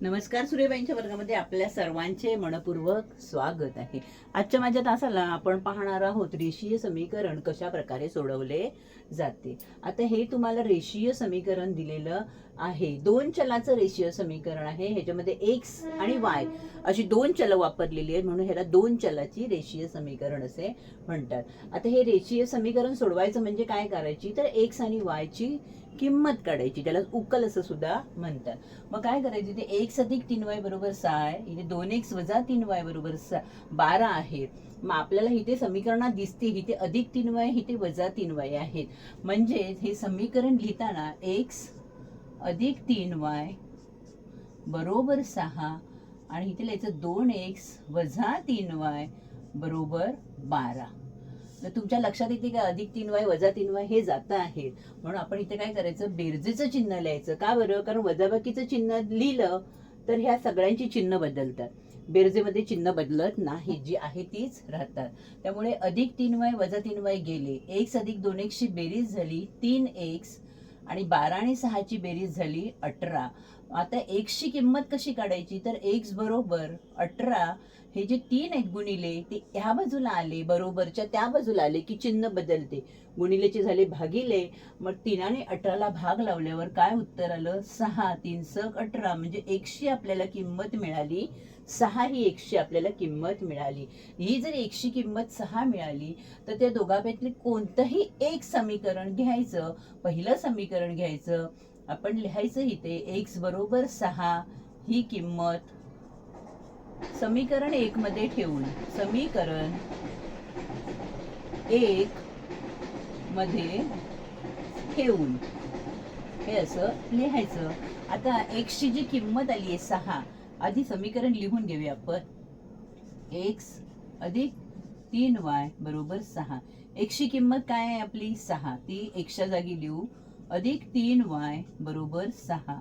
नमस्कार सूर्यबाईंच्या वर्गामध्ये आपल्या सर्वांचे मनपूर्वक स्वागत आहे. आजच्या माझ्या तासाला आपण पाहणार आहोत रेषीय समीकरण कशा प्रकारे सोडवले जाते. आता हे तुम्हाला रेषीय समीकरण दिलेलं आहे. दोन चलाचं रेषीय समीकरण आहे. ह्याच्यामध्ये एक्स आणि वाय अशी दोन चल वापरलेली आहेत म्हणून ह्याला दोन चलाची रेषीय समीकरण असे म्हणतात. आता हे रेषीय समीकरण सोडवायचं म्हणजे काय करायची? तर एक्स आणि वायची किंमत काढायची त्याला उकल असं सुद्धा म्हणतात. मग काय करायचं ते एक्स अधिक तीन वाय बरोबर सहा आहे इथे दोन एक्स वजा तीन वाय बरोबर सा बारा आहे मग आपल्याला इथे समीकरणात दिसते इथे अधिक तीन वाय इथे वजा तीन वाय आहेत. म्हणजे हे समीकरण लिहिताना एक्स अधिक तीन वाय बरोबर सहा आणि इथे लिहायचं दोन एक्स वजा तीन वाय बरोबर बारा. तुमच्या लक्षात येते का? अधिक तीन वाय वजा तीन वाय हे जातं आहे म्हणून आपण इथे काय करायचं? बेरजेचं चिन्ह लिहायचं. का बरं? कारण वजाबाकीचं चिन्ह लिहिलं तर ह्या सगळ्यांची चिन्ह बदलतात. बेरजेमध्ये चिन्ह बदलत नाही. जी आहे तीच राहतात. त्यामुळे अधिक तीन वाय वजा तीन वाय गेले. एक्स अधिक दोन एक्सची बेरीज झाली. तीन एक्स आणि बारा आणि सहाची बेरीज झाली अठरा. आता एक्सची किंमत कशी काढायची? तर एक्स बरोबर अठरा हे जे तीन आहेत गुणिले ते ह्या बाजूला आले बरोबरच्या त्या बाजूला आले की चिन्ह बदलते. गुणिलेचे झाले भागिले मग तिनाने अठराला भाग लावल्यावर काय उत्तर आलं? सहा. तीन सक अठरा म्हणजे एकशे आपल्याला किंमत मिळाली. सहा ही एकशे आपल्याला किंमत मिळाली. ही जर एकशे किंमत सहा मिळाली तर त्या दोघांपैकी कोणतंही एक समीकरण घ्यायचं. पहिलं समीकरण घ्यायचं. आपण लिहायचं इथे एक्स बरोबर सहा ही किंमत. समीकरण एक मध्ये ठेवून समीकरण एक मध्ये ठेवून हे असं लिहायचं. आता एक्सची जी किंमत आली आहे सहा आधी समीकरण लिहून घेऊया आपण. एक्स अधिक तीन वाय बरोबर सहा. एक्सची किंमत काय आहे आपली? सहा. ती एकशा जागी लिहू. अधिक तीन वाय बरोबर सहा.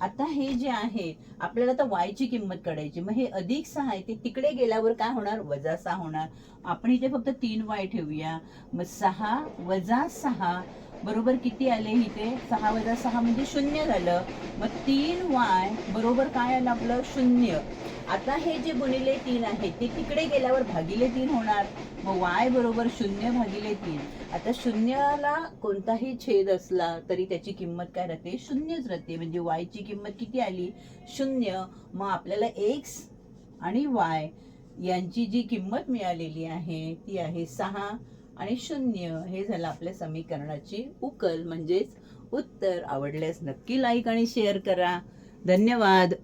आता हे जे आहे आपल्याला तर वायची किंमत काढायची. मग हे अधिक सहा आहे ते तिकडे गेल्यावर काय होणार? वजा सहा होणार. आपण इथे फक्त तीन वाय ठेवूया. मग सहा वजा सहा बरोबर किती आले इथे? सहा वजा सहा म्हणजे शून्य झालं. मग तीन वाय बरोबर काय आलं आपलं? शून्य. आता हे जे गुणिले तीन आहे ते तिकडे गेल्यावर भागिले तीन होणार. मग वाय बरोबर शून्य भागिले तीन. आता शून्याला कोणताही छेद असला तरी त्याची किंमत काय राहते? शून्यच राहते. म्हणजे वायची किंमत किती आली? शून्य. मग आपल्याला एक्स आणि वाय यांची जी किंमत मिळालेली आहे ती आहे सहा. आणि शून्य हे झालं आपल्या समीकरणाची उकल. म्हणजेच उत्तर आवडल्यास नक्की लाईक आणि शेअर करा. धन्यवाद.